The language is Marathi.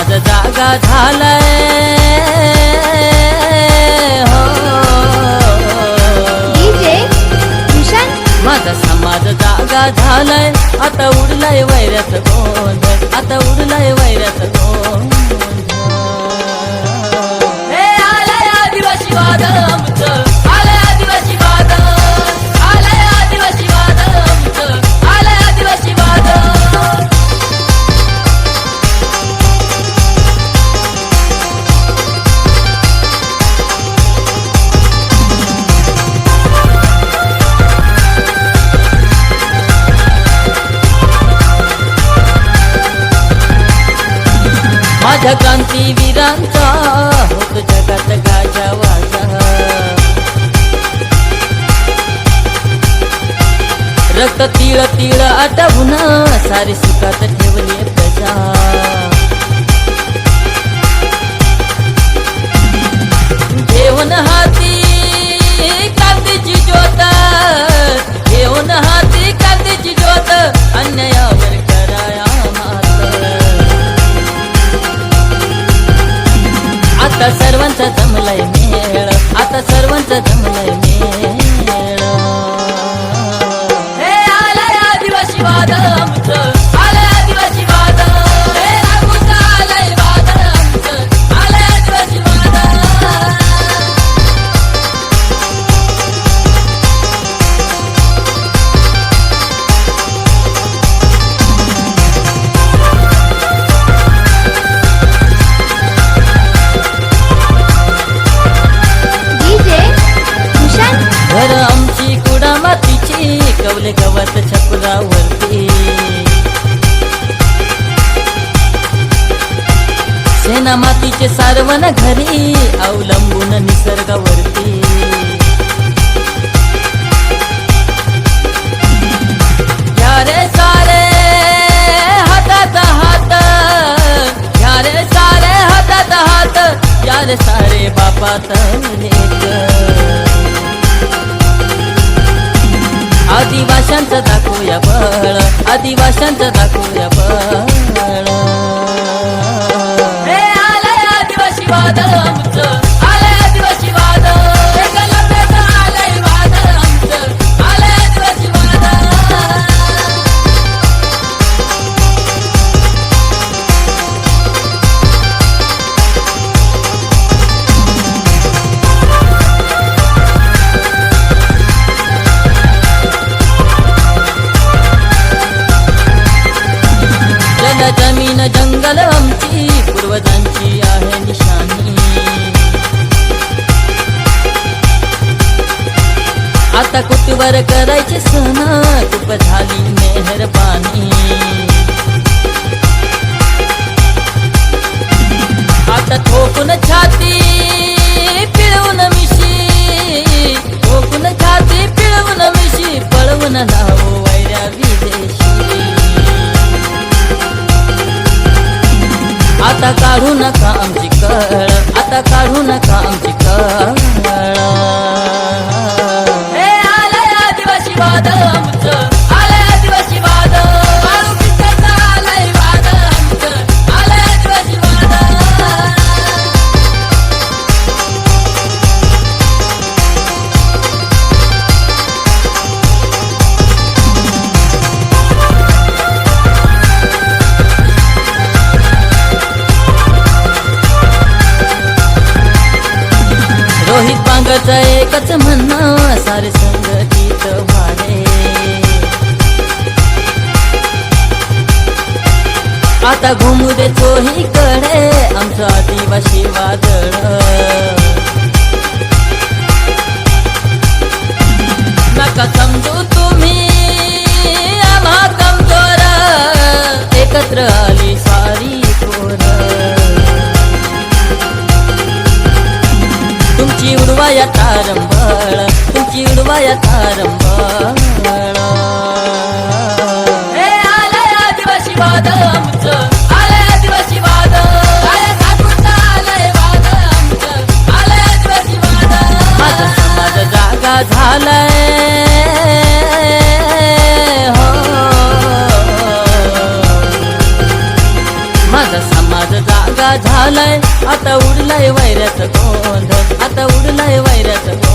जागा झालाय. हो. माझा समाज जागा झालाय. आता उडलाय वैऱ्यात गोंधळ आता उडलाय वैऱ्यात गोंधळ माझ्या क्रांतीवीरांचा होत जगात गाजा वाजा. रक्त तिळ तिळ आटवून सारे सुखात ठेवली प्रजा. जेवण हा आता सर्वांचा जमलाय मेळ. आता सर्वांचा जमलाय मेळ. सेना मातीचे सारवण घरी अवलंबून निसर्गावरती. सारे बापा हात सारे हातात या रे सारे आदिवाशांचं दाखवूया बळ आदिवाशांचं दाखवूया बळ. आता करायचे सण खूप झाली मेहरबानी. आता ठोकून छाती पिळवून मिशी ठोकून छाती पिळवून मिशी पळवून लावू वैऱ्या विदेशी. आता काढू नका आमची कळ आता काढू नका आमची कळ. रोहित एकच म्हणणं सारे संगतीत वाढे आता घुमू दे तोही कडे आमचं आदिवासी वादळ. नका समजू तारंबळ तुमची उडवाया तारंबळ. हे आदिवासी वाद आमचं झालाय. हो. माझा समाज जागा झालाय. आता उडलाय वैऱ्याचं गोंधळ आता उडलाय वैऱ्याचं